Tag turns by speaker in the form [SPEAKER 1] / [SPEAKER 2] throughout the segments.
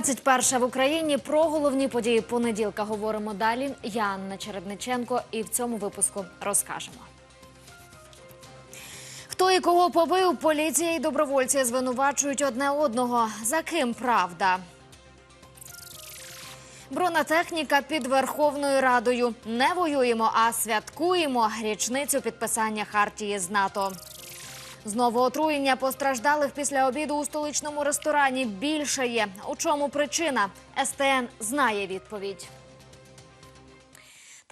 [SPEAKER 1] 21 в Україні про головні події понеділка говоримо далі. Я Анна Чередниченко, і в цьому випуску розкажемо. Хто і кого побив, поліція і добровольці звинувачують одне одного. За ким правда? Бронетехніка під Верховною Радою. Не воюємо, а святкуємо річницю підписання хартії з НАТО. Знову отруєння постраждалих після обіду у столичному ресторані більше є. У чому причина? СТН знає відповідь.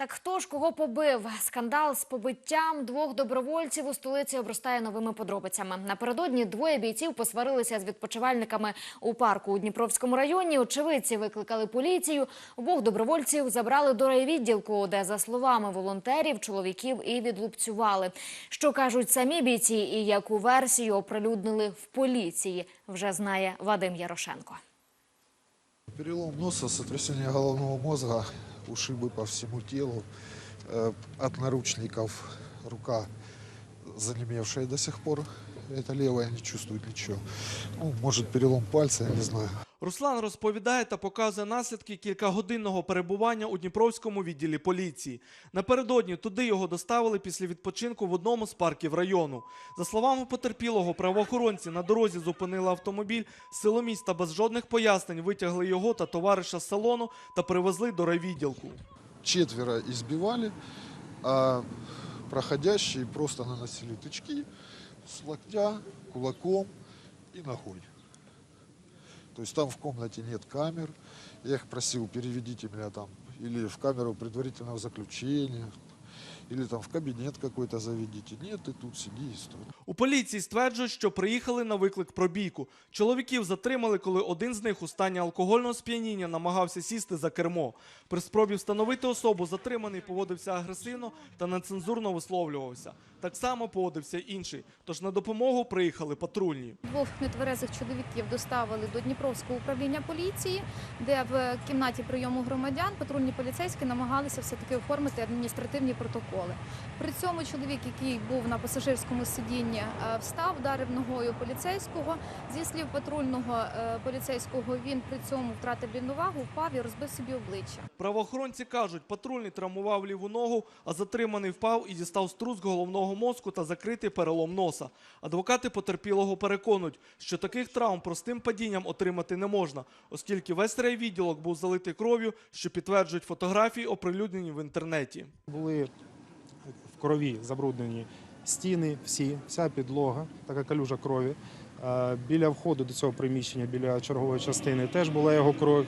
[SPEAKER 1] Так хто ж кого побив? Скандал з побиттям двох добровольців у столиці обростає новими подробицями. Напередодні двоє бійців посварилися з відпочивальниками у парку у Дніпровському районі. Очевидці викликали поліцію. Обох добровольців забрали до райвідділку, де, за словами волонтерів, чоловіків і відлупцювали. Що кажуть самі бійці, і яку версію оприлюднили в поліції, вже знає Вадим Ярошенко.
[SPEAKER 2] Перелом носа, сотрясение головного мозга, ушибы по всему телу, э, от наручников рука занемевшая до сих пор. Это левая не чувствует ничего. Ну, может перелом пальца, я не знаю.
[SPEAKER 3] Руслан розповідає та показує наслідки кількагодинного перебування у Дніпровському відділі поліції. Напередодні туди його доставили після відпочинку в одному з парків району. За словами потерпілого, правоохоронці на дорозі зупинили автомобіль, силоміць та без жодних пояснень витягли його та товариша з салону та привезли до райвідділку.
[SPEAKER 2] Четверо избивали, а проходящие просто наносили тычки с локтя, кулаком и ногой. То есть там в комнате нет камер. Я их просил, переведите меня там или в камеру предварительного заключения, или там в кабинет какой-то заведите. Нет, ты тут сиди и стой.
[SPEAKER 3] У поліції стверджують, що приїхали на виклик про бійку. Чоловіків затримали, коли один з них у стані алкогольного сп'яніння намагався сісти за кермо. При спробі встановити особу затриманий поводився агресивно та нецензурно висловлювався. Так само поводився інший. Тож на допомогу приїхали патрульні.
[SPEAKER 4] Двох нетверезих чоловіків доставили до Дніпровського управління поліції, де в кімнаті прийому громадян патрульні поліцейські намагалися все-таки оформити адміністративні протоколи. При цьому чоловік, який був на пасажирському сидінні, е, встав, вдарив ногою поліцейського. Зі слів патрульного е, поліцейського, він при цьому втратив рівновагу, впав і розбив собі обличчя.
[SPEAKER 3] Правоохоронці кажуть, патрульний травмував ліву ногу, а затриманий впав і дістав струс головного мозку та закритий перелом носа. Адвокати потерпілого переконують, що таких травм простим падінням отримати не можна, оскільки весь райвідділок був залитий кров'ю, що підтверджують фотографії, оприлюднені в інтернеті.
[SPEAKER 5] Були крові забруднені стіни, всі, вся підлога, така калюжа крові. Е, Біля входу до цього приміщення, біля чергової частини, теж була його кров е,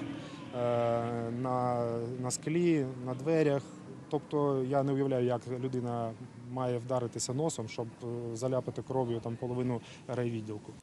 [SPEAKER 5] на, на склі, на дверях. Тобто я не уявляю, як людина має вдаритися носом, щоб е, заляпати кров'ю там половину райвідділку.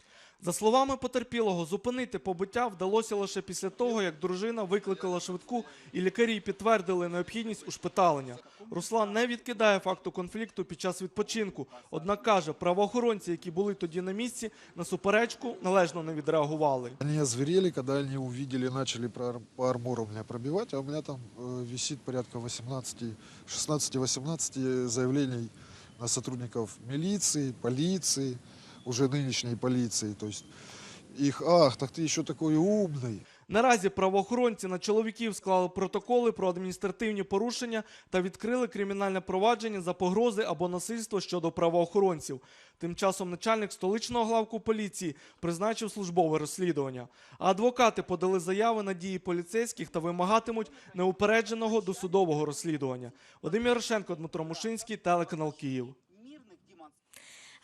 [SPEAKER 3] За словами потерпілого, зупинити побиття вдалося лише після того, як дружина викликала швидку і лікарі підтвердили необхідність ушпиталення. Руслан не відкидає факту конфлікту під час відпочинку, однак каже, правоохоронці, які були тоді на місці, на суперечку належно не відреагували.
[SPEAKER 2] Они озверели, когда они увидели, начали про- по армору меня пробивать, а у меня там э, висит порядка 18, 16-18 заявлений на сотрудников милиции, полиции, уже нынешней полиции. То есть их, ах, так ты еще такой умный.
[SPEAKER 3] Наразі правоохоронці на чоловіків склали протоколи про адміністративні порушення та відкрили кримінальне провадження за погрози або насильство щодо правоохоронців. Тим часом начальник столичного главку поліції призначив службове розслідування. А адвокати подали заяви на дії поліцейських та вимагатимуть неупередженого досудового розслідування. Вадим Ярошенко, Дмитро Мушинський, телеканал Київ.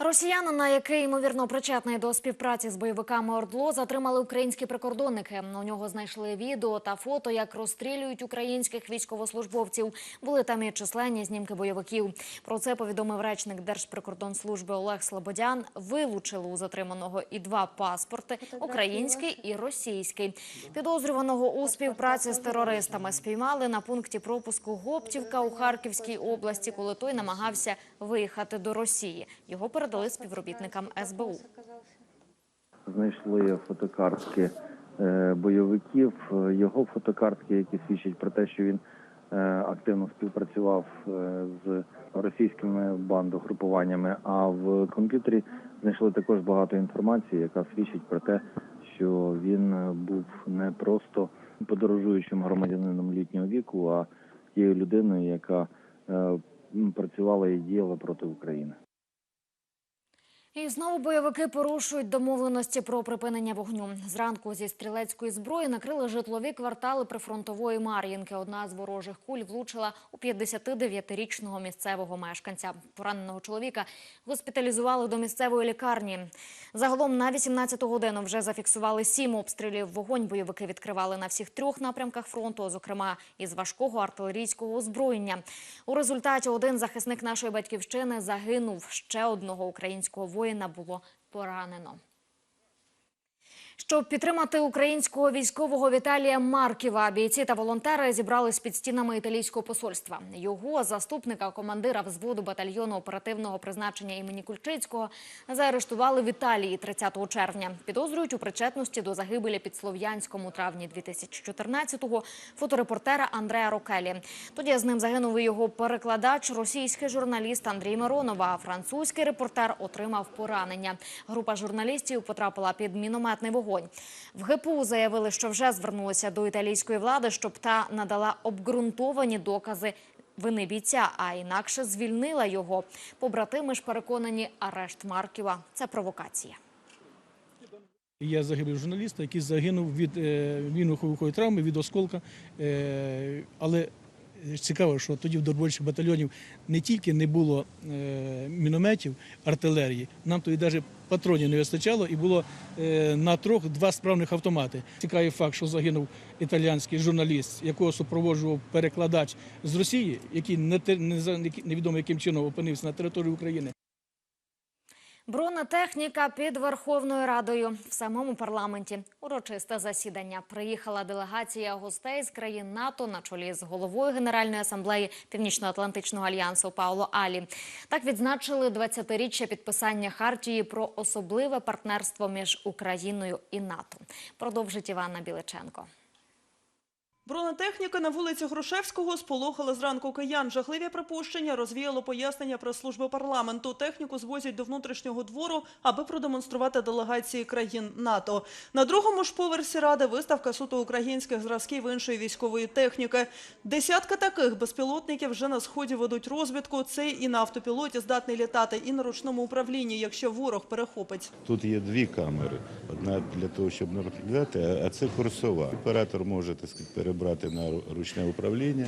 [SPEAKER 1] Росіянина, який ймовірно причетний до співпраці з бойовиками ОРДЛО, затримали українські прикордонники. У нього знайшли відео та фото, як розстрілюють українських військовослужбовців. Були там і численні знімки бойовиків. Про це повідомив речник Держприкордонслужби Олег Слободян. Вилучили у затриманого і два паспорти український і російський. Підозрюваного у співпраці з терористами спіймали на пункті пропуску Гоптівка у Харківській області, коли той намагався виїхати до Росії. Його передали співробітникам СБУ.
[SPEAKER 6] знайшли фотокартки е, бойовиків, його фотокартки, які свідчать про те, що він е, активно співпрацював е, з російськими бандогрупуваннями. А в комп'ютері знайшли також багато інформації, яка свідчить про те, що він був не просто подорожуючим громадянином літнього віку, а тією людиною, яка працювала і діяла проти України.
[SPEAKER 1] І знову бойовики порушують домовленості про припинення вогню. Зранку зі стрілецької зброї накрили житлові квартали прифронтової Мар'їнки. Одна з ворожих куль влучила у 59-річного місцевого мешканця. Пораненого чоловіка госпіталізували до місцевої лікарні. Загалом на 18-ту годину вже зафіксували сім обстрілів. Вогонь бойовики відкривали на всіх трьох напрямках фронту, зокрема із важкого артилерійського озброєння. У результаті один захисник нашої батьківщини загинув. Ще одного українського воїна було поранено. Щоб підтримати українського військового Віталія Марківа, бійці та волонтери зібрались під стінами італійського посольства. Його заступника, командира взводу батальйону оперативного призначення імені Кульчицького, заарештували в Італії 30 червня. Підозрюють у причетності до загибелі під Слов'янськом у травні 2014-го фоторепортера Андреа Рокелі. Тоді з ним загинув його перекладач, російський журналіст Андрій Миронов, а французький репортер отримав поранення. Група журналістів потрапила під мінометний вогонь. В ГПУ заявили, що вже звернулися до італійської влади, щоб та надала обґрунтовані докази вини бійця, а інакше звільнила його. Побратими ж переконані, арешт Марківа – це провокація.
[SPEAKER 7] Я загиблий журналіст, який загинув від е, мінно-вибухової травми, від осколка. Е, але цікаво, що тоді в добровольчих батальйонів не тільки не було е, мінометів, артилерії, нам тоді навіть патронів не вистачало, і було е, на трьох два справних автомати. Цікавий факт, що загинув італійський журналіст, якого супроводжував перекладач з Росії, який невідомо яким чином опинився на території України.
[SPEAKER 1] Бронетехніка під Верховною Радою в самому парламенті. Урочисте засідання. Приїхала делегація гостей з країн НАТО на чолі з головою Генеральної асамблеї Північно-Атлантичного альянсу Пауло Алі. Так відзначили 20-річчя підписання хартії про особливе партнерство між Україною і НАТО. Продовжить Івана Біличенко.
[SPEAKER 8] Бронетехніка на вулиці Грушевського сполохала зранку киян. Жахливі припущення розвіяло пояснення прес-служби парламенту. Техніку звозять до внутрішнього двору, аби продемонструвати делегації країн НАТО. На другому ж поверсі ради виставка суто українських зразків іншої військової техніки. Десятка таких безпілотників вже на сході ведуть розвідку. Цей і на автопілоті здатний літати, і на ручному управлінні, якщо ворог перехопить.
[SPEAKER 9] Тут є дві камери. Одна для того, щоб наблюдати, а це курсова. Оператор може так сказати, перебрати на ру- ручне управління,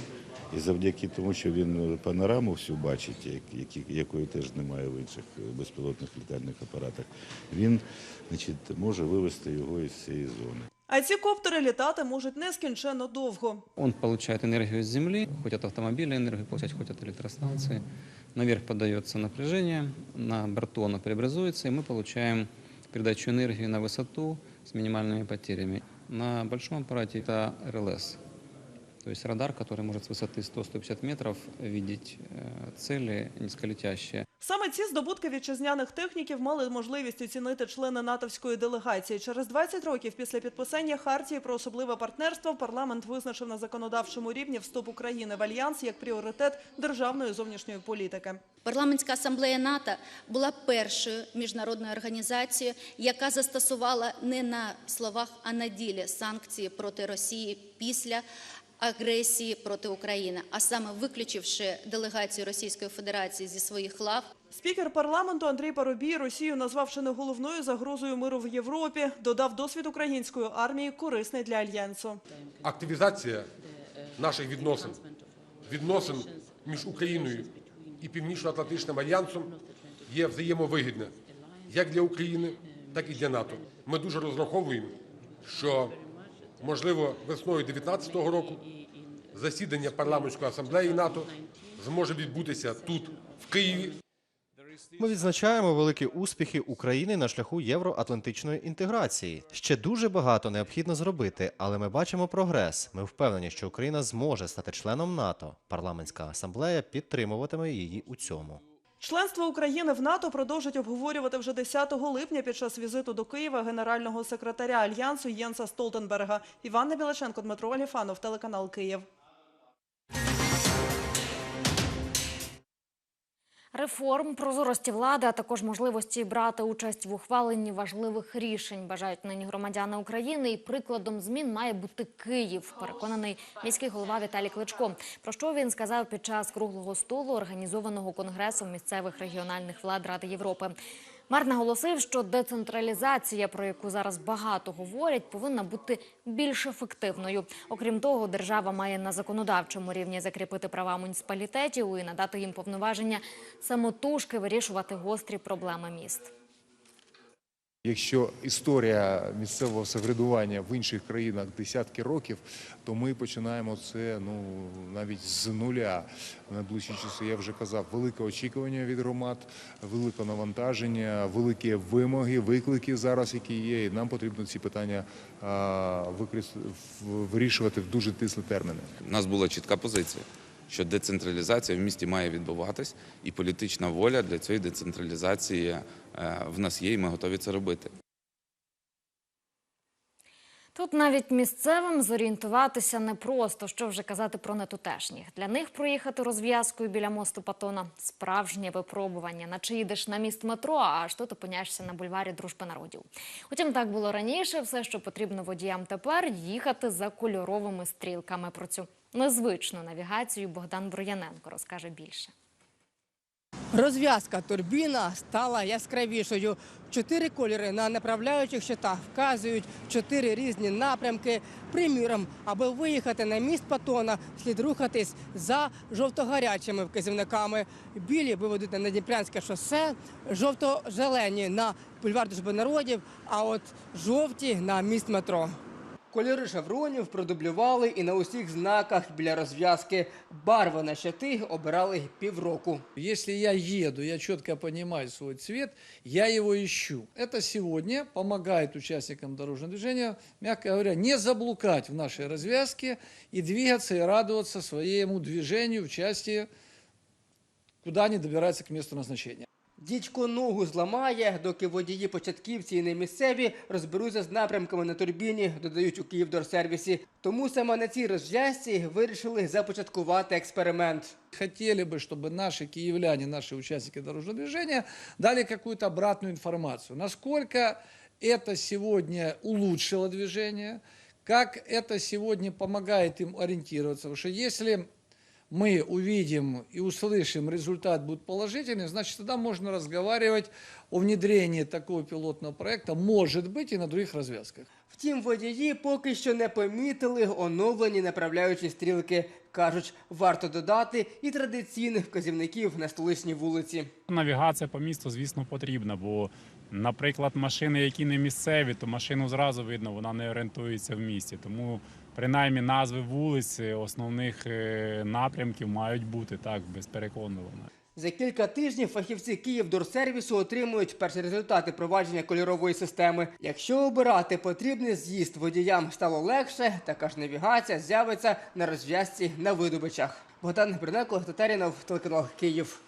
[SPEAKER 9] і завдяки тому, що він панораму всю бачить, як- які- якої теж немає в інших е, безпілотних літальних апаратах, він значить, може вивести його із цієї зони.
[SPEAKER 8] А ці коптери літати можуть нескінченно довго.
[SPEAKER 10] Он получает энергию с Земли, хоть от автомобиля энергию получать, хоть от электростанции. Наверх подается напряжение, на борту оно преобразуется, и мы получаем передачу энергии на высоту с минимальными потерями. На большом аппарате это РЛС, то есть радар, который может с высоты 100-150 метров видеть э, цели низколетящие.
[SPEAKER 8] Саме ці здобутки вітчизняних техніків мали можливість оцінити члени натовської делегації. Через 20 років після підписання хартії про особливе партнерство парламент визначив на законодавчому рівні вступ України в альянс як пріоритет державної зовнішньої політики.
[SPEAKER 11] Парламентська асамблея НАТО була першою міжнародною організацією, яка застосувала не на словах, а на ділі санкції проти Росії після агресії проти України, а саме виключивши делегацію Російської Федерації зі своїх лав
[SPEAKER 8] Спікер парламенту Андрій Парубій Росію назвавши не головною загрозою миру в Європі, додав досвід української армії корисний для альянсу.
[SPEAKER 12] активізація наших відносин, відносин між Україною і Північно-Атлантичним альянсом є взаємовигідна як для України, так і для НАТО. Ми дуже розраховуємо, що можливо весною 2019 року засідання парламентської асамблеї НАТО зможе відбутися тут, в Києві.
[SPEAKER 13] Ми відзначаємо великі успіхи України на шляху євроатлантичної інтеграції. Ще дуже багато необхідно зробити, але ми бачимо прогрес. Ми впевнені, що Україна зможе стати членом НАТО. Парламентська асамблея підтримуватиме її у цьому.
[SPEAKER 8] Членство України в НАТО продовжать обговорювати вже 10 липня під час візиту до Києва генерального секретаря альянсу Єнса Столтенберга. Іванна Білаченко, Дмитро Оліфанов, телеканал Київ.
[SPEAKER 1] Реформ, прозорості влади, а також можливості брати участь в ухваленні важливих рішень бажають нині громадяни України. І прикладом змін має бути Київ. Переконаний міський голова Віталій Кличко. Про що він сказав під час круглого столу, організованого конгресом місцевих регіональних влад Ради Європи. Мер наголосив, що децентралізація, про яку зараз багато говорять, повинна бути більш ефективною. Окрім того, держава має на законодавчому рівні закріпити права муніципалітетів і надати їм повноваження самотужки вирішувати гострі проблеми міст.
[SPEAKER 14] Якщо історія місцевого самоврядування в інших країнах десятки років, то ми починаємо це ну навіть з нуля. В найближчі часи я вже казав, велике очікування від громад, велике навантаження, великі вимоги, виклики зараз, які є. І нам потрібно ці питання вирішувати в дуже тисли терміни.
[SPEAKER 15] У нас була чітка позиція, що децентралізація в місті має відбуватись, і політична воля для цієї децентралізації в нас є, і ми готові це робити.
[SPEAKER 1] Тут навіть місцевим зорієнтуватися непросто, що вже казати про нетутешніх. Для них проїхати розв'язкою біля мосту Патона – справжнє випробування. Наче їдеш на міст метро, а аж тут опиняєшся на бульварі Дружби народів. Утім, так було раніше. Все, що потрібно водіям тепер – їхати за кольоровими стрілками. Про цю незвичну навігацію Богдан Брояненко розкаже більше.
[SPEAKER 16] Розв'язка турбіна стала яскравішою. Чотири кольори на направляючих щитах вказують чотири різні напрямки. Приміром, аби виїхати на міст Патона, слід рухатись за жовто-гарячими вказівниками. Білі виведуть на Надніпрянське шосе, жовто-зелені на бульвар Дружби народів, а от жовті на міст метро. Кольори шевронів продублювали і на усіх знаках біля розв'язки. Барви на щити обирали півроку.
[SPEAKER 17] Если я еду, я четко понимаю свой цвет, я его ищу. Это сегодня помогает участникам дорожного движения, мягко говоря, не заблукать в нашей развязке и двигаться и радоваться своему движению в части, куда они добираются к месту назначения.
[SPEAKER 16] Дідько ногу зламає, доки водії початківці і не місцеві розберуться з напрямками на турбіні, додають у Київдорсервісі. Тому саме на цій розв'язці вирішили започаткувати експеримент.
[SPEAKER 17] Хотели бы, чтобы наши киевляне, наши участники дорожного движения дали какую-то обратную информацию. Насколько это сегодня улучшило движение, как это сегодня помогает им ориентироваться. Потому что если мы увидим и услышим, результат будет положительный, значит, тогда можно разговаривать о внедрении такого пилотного проекта, может быть, и на других развязках.
[SPEAKER 16] Втім, водії поки що не помітили оновлені направляючі стрілки. Кажуть, варто додати і традиційних вказівників на столичній вулиці.
[SPEAKER 18] Навігація по місту, звісно, потрібна, бо, наприклад, машини, які не місцеві, то машину зразу видно, вона не орієнтується в місті. Тому принаймні назви вулиць, основних е, напрямків мають бути так, безпереконливо.
[SPEAKER 16] За кілька тижнів фахівці Київдорсервісу отримують перші результати провадження кольорової системи. Якщо обирати потрібний з'їзд водіям стало легше, така ж навігація з'явиться на розв'язці на видобичах. Богдан Бринеко, Татарінов, телеканал Київ.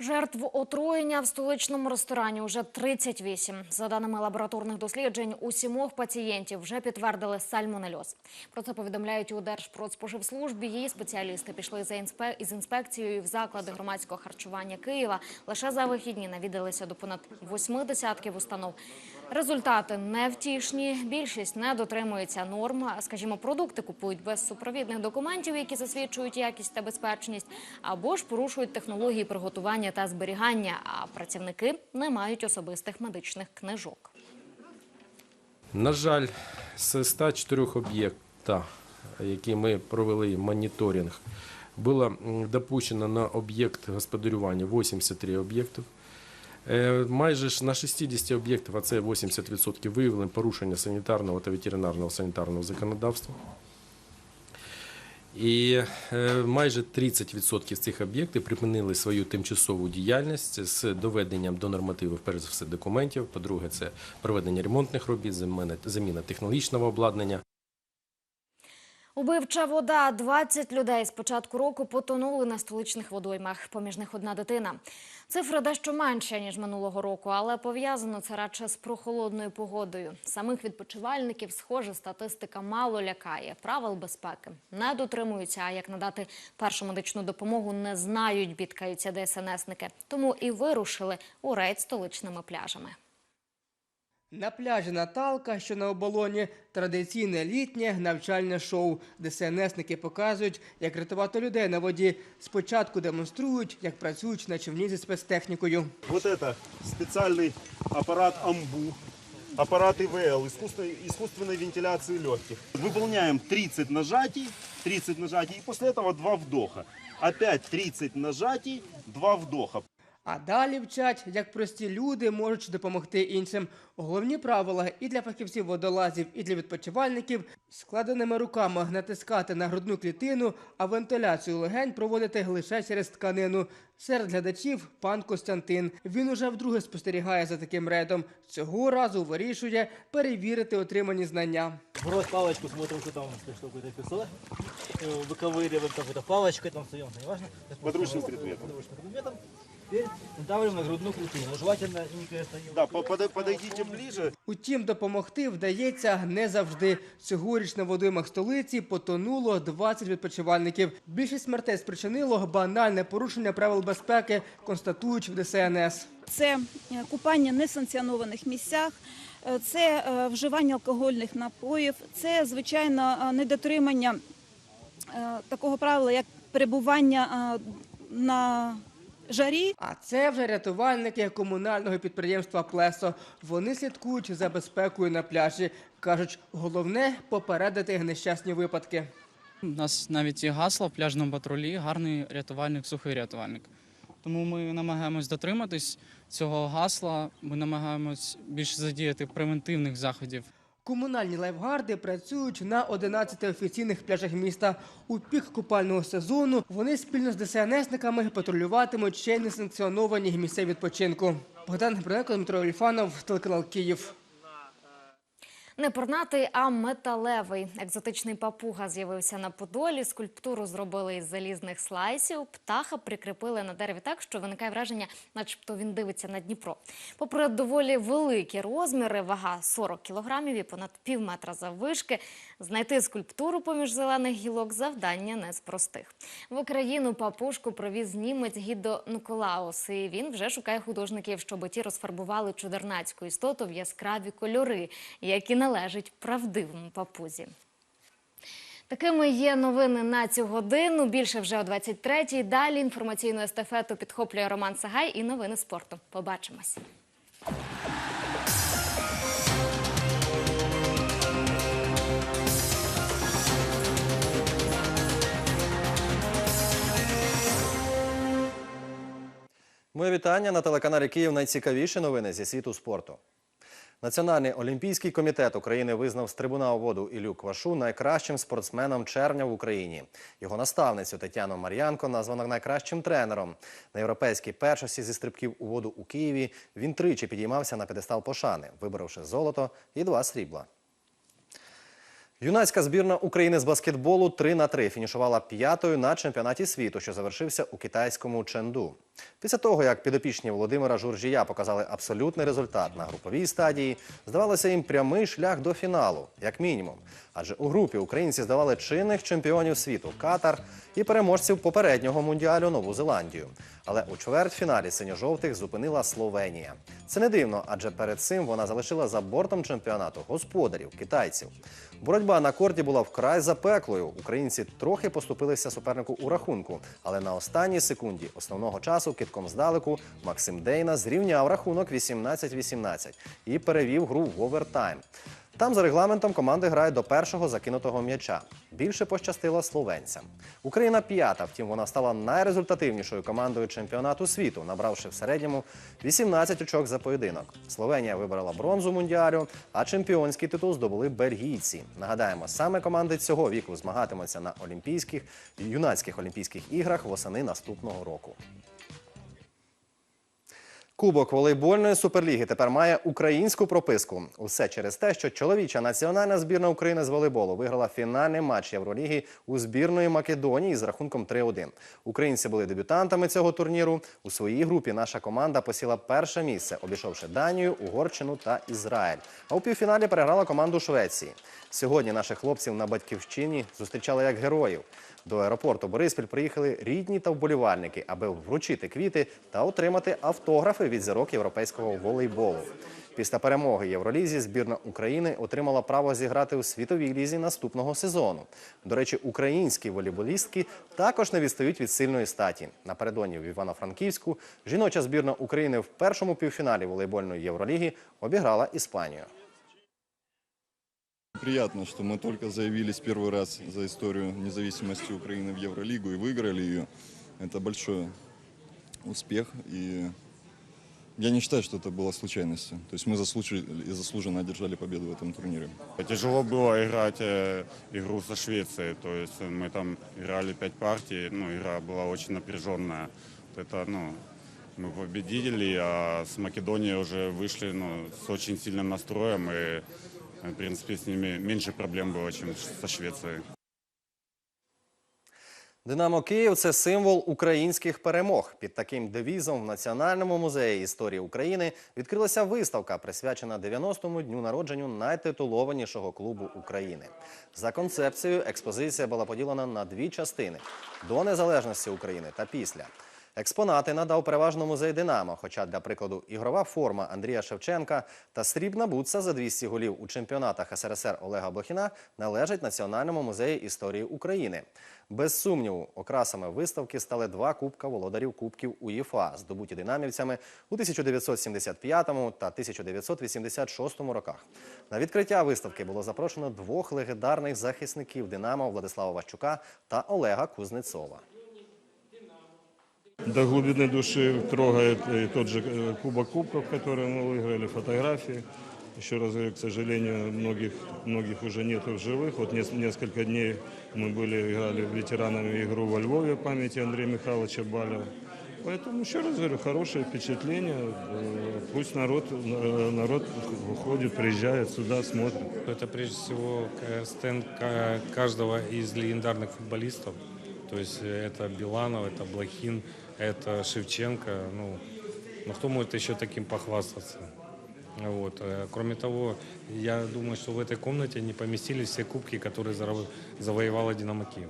[SPEAKER 1] Жертв отруєння в столичному ресторані уже 38. За даними лабораторних досліджень, у сімох пацієнтів вже підтвердили сальмонельоз. Про це повідомляють у Держпродспоживслужбі. Її спеціалісти пішли за інспе... із інспекцією в заклади громадського харчування Києва. Лише за вихідні навідалися до понад восьми десятків установ. Результати невтішні. Більшість не дотримується норм. Скажімо, продукти купують без супровідних документів, які засвідчують якість та безпечність, або ж порушують технології приготування та зберігання. А працівники не мають особистих медичних книжок.
[SPEAKER 19] На жаль, з 104 об'єкта, які ми провели моніторинг, було допущено на об'єкт господарювання 83 об'єктів. Е, Майже на 60 об'єктів, а це 80% виявлено порушення санітарного та ветеринарного санітарного законодавства. І е, майже 30% цих об'єктів припинили свою тимчасову діяльність з доведенням до нормативів, перш за все, документів. По-друге, це проведення ремонтних робіт, заміна технологічного обладнання.
[SPEAKER 1] Убивча вода. 20 людей з початку року потонули на столичних водоймах. Поміж них одна дитина. Цифра дещо менша, ніж минулого року, але пов'язано це радше з прохолодною погодою. Самих відпочивальників, схоже, статистика мало лякає. Правил безпеки не дотримуються, а як надати першу медичну допомогу не знають, бідкаються ДСНСники. Тому і вирушили у рейд столичними пляжами.
[SPEAKER 16] На пляжі Наталка, що на оболоні, традиційне літнє навчальне шоу. ДСНСники показують, як рятувати людей на воді. Спочатку демонструють, як працюють на човні зі спецтехнікою.
[SPEAKER 20] Вот это специальный аппарат АМБУ, аппарат ИВЛ, искусственной, искусственной вентиляции легких. Выполняем 30 нажатий, 30 нажатий и после этого 2 вдоха. Опять 30 нажатий, 2 вдоха.
[SPEAKER 16] А далі вчать, як прості люди можуть допомогти іншим. Головні правила і для фахівців водолазів, і для відпочивальників складеними руками натискати на грудну клітину, а вентиляцію легень проводити лише через тканину. Серед глядачів пан Костянтин. Він уже вдруге спостерігає за таким рейдом. Цього разу вирішує перевірити отримані знання.
[SPEAKER 21] Брось палочку, смотрим, что там, что какой-то эпизод. Э, Выковыриваем какой-то палочкой, там встаем, неважно.
[SPEAKER 20] Подручным предметом.
[SPEAKER 21] Подручным предметом. Теперь на грудную клетину. Но желательно не.
[SPEAKER 20] Да, по- подойдите ближе.
[SPEAKER 16] Утім, допомогти вдається не завжди. Цьогоріч на водоймах столиці потонуло 20 відпочивальників. Більшість смертей спричинило банальне порушення правил безпеки, констатують в ДСНС.
[SPEAKER 22] Це е, купання в несанкціонованих місцях, е, це е, вживання алкогольних напоїв, це звичайно е, недотримання е, такого правила, як перебування е, на жарі.
[SPEAKER 16] А це вже рятувальники комунального підприємства Плесо. Вони слідкують за безпекою на пляжі. кажуть, головне попередити нещасні випадки.
[SPEAKER 23] У нас навіть є гасло в пляжному патрулі гарний рятувальник, сухий рятувальник. Тому ми намагаємось дотриматись цього гасла. Ми намагаємось більше задіяти превентивних заходів.
[SPEAKER 16] Комунальні лайфгарди працюють на 11 офіційних пляжах міста. У пік купального сезону вони спільно з ДСНСниками патрулюватимуть ще й несанкціоновані місця відпочинку. Богдан Гриненко, Дмитро Ільфанов, телеканал Київ.
[SPEAKER 1] Не пернатий, а металевий. Екзотичний папуга з'явився на Подолі. Скульптуру зробили із залізних слайсів. Птаха прикріпили на дереві так, що виникає враження, начебто він дивиться на Дніпро. Попри доволі великі розміри, вага 40 кілограмів і понад пів метра заввишки, знайти скульптуру поміж зелених гілок завдання не з простих. В Україну папушку привіз німець Гідо Нуколаус. І він вже шукає художників, щоб ті розфарбували чудернацьку істоту в яскраві кольори, які належать правдивому папузі. Такими є новини на цю годину. Більше вже о 23-й. Далі інформаційну естафету підхоплює Роман Сагай і новини спорту. Побачимось.
[SPEAKER 13] Моє вітання на телеканалі Київ. Найцікавіші новини зі світу спорту. Національний олімпійський комітет України визнав стрибуна трибуна воду Ілю Квашу найкращим спортсменом червня в Україні. Його наставницю Тетяну Мар'янко названо найкращим тренером. На європейській першості зі стрибків у воду у Києві він тричі підіймався на п'єдестал пошани, виборовши золото і два срібла. Юнацька збірна України з баскетболу 3 на 3 фінішувала п'ятою на чемпіонаті світу, що завершився у китайському Ченду. Після того, як підопічні Володимира Журжія показали абсолютний результат на груповій стадії, здавалося їм прямий шлях до фіналу, як мінімум. Адже у групі українці здавали чинних чемпіонів світу Катар і переможців попереднього мундіалю Нову Зеландію. Але у чвертьфіналі синьо-жовтих зупинила Словенія. Це не дивно, адже перед цим вона залишила за бортом чемпіонату господарів китайців. Боротьба на корті була вкрай запеклою. Українці трохи поступилися супернику у рахунку, але на останній секунді основного часу китком здалеку Максим Дейна зрівняв рахунок 18-18 і перевів гру в овертайм. Там за регламентом команди грають до першого закинутого м'яча. Більше пощастило словенцям. Україна п'ята, втім вона стала найрезультативнішою командою чемпіонату світу, набравши в середньому 18 очок за поєдинок. Словенія вибрала бронзу мундіалю, а чемпіонський титул здобули бельгійці. Нагадаємо, саме команди цього віку змагатимуться на олімпійських юнацьких олімпійських іграх восени наступного року. Кубок волейбольної суперліги тепер має українську прописку. Усе через те, що чоловіча національна збірна України з волейболу виграла фінальний матч Євроліги у збірної Македонії з рахунком 3-1. Українці були дебютантами цього турніру. У своїй групі наша команда посіла перше місце, обійшовши Данію, Угорщину та Ізраїль. А у півфіналі переграла команду Швеції. Сьогодні наших хлопців на батьківщині зустрічали як героїв. До аеропорту Бориспіль приїхали рідні та вболівальники, аби вручити квіти та отримати автографи від зірок європейського волейболу. Після перемоги Євролізі збірна України отримала право зіграти у світовій лізі наступного сезону. До речі, українські волейболістки також не відстають від сильної статі. Напередодні в Івано-Франківську жіноча збірна України в першому півфіналі волейбольної Євроліги обіграла Іспанію.
[SPEAKER 24] Приятно, что мы только заявились первый раз за историю независимости Украины в Евролигу и выиграли ее. Это большой успех, и я не считаю, что это было случайностью. То есть мы заслужили и заслуженно одержали победу в этом турнире.
[SPEAKER 25] Тяжело было играть э, игру со Швецией. То есть мы там играли пять партий, ну, игра была очень напряженная. Вот Это, ну, мы победили, а с Македонией уже вышли ну, с очень сильным настроем. И, в принципе, с ними меньше проблем было, чем со Швецией.
[SPEAKER 13] Динамо Київ це символ українських перемог. Під таким девізом в Національному музеї історії України відкрилася виставка, присвячена 90-му дню народженню найтитулованішого клубу України. За концепцією експозиція була поділена на дві частини: до незалежності України та після. Експонати надав переважно музей Динамо. Хоча, для прикладу, ігрова форма Андрія Шевченка та срібна бутса за 200 голів у чемпіонатах СРСР Олега Блохіна належать Національному музею історії України. Без сумніву, окрасами виставки стали два кубка володарів кубків УЄФА, здобуті динамівцями у 1975 та 1986 роках. На відкриття виставки було запрошено двох легендарних захисників Динамо Владислава Ващука та Олега Кузнецова.
[SPEAKER 26] До глубины души трогает и тот же э, Кубок Кубков, который мы выиграли, фотографии. Еще раз говорю, к сожалению, многих, многих уже нету в живых. Вот нес- несколько дней мы были, играли ветеранами игру во Львове памяти Андрея Михайловича Балева. Поэтому, еще раз говорю, хорошее впечатление. Э, Пусть народ, э, народ выходит, приезжает сюда, смотрит.
[SPEAKER 27] Это прежде всего стенд ка- каждого из легендарных футболистов. То есть это Биланов, это Блохин, это Шевченко. Ну, ну кто может еще таким похвастаться? Вот. э, Кроме того, я думаю, что в этой комнате не поместились все кубки, которые зараво- завоевала Динамо Киев.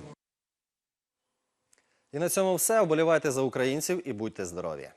[SPEAKER 13] І на цьому все. Вболівайте за українців і будьте здорові.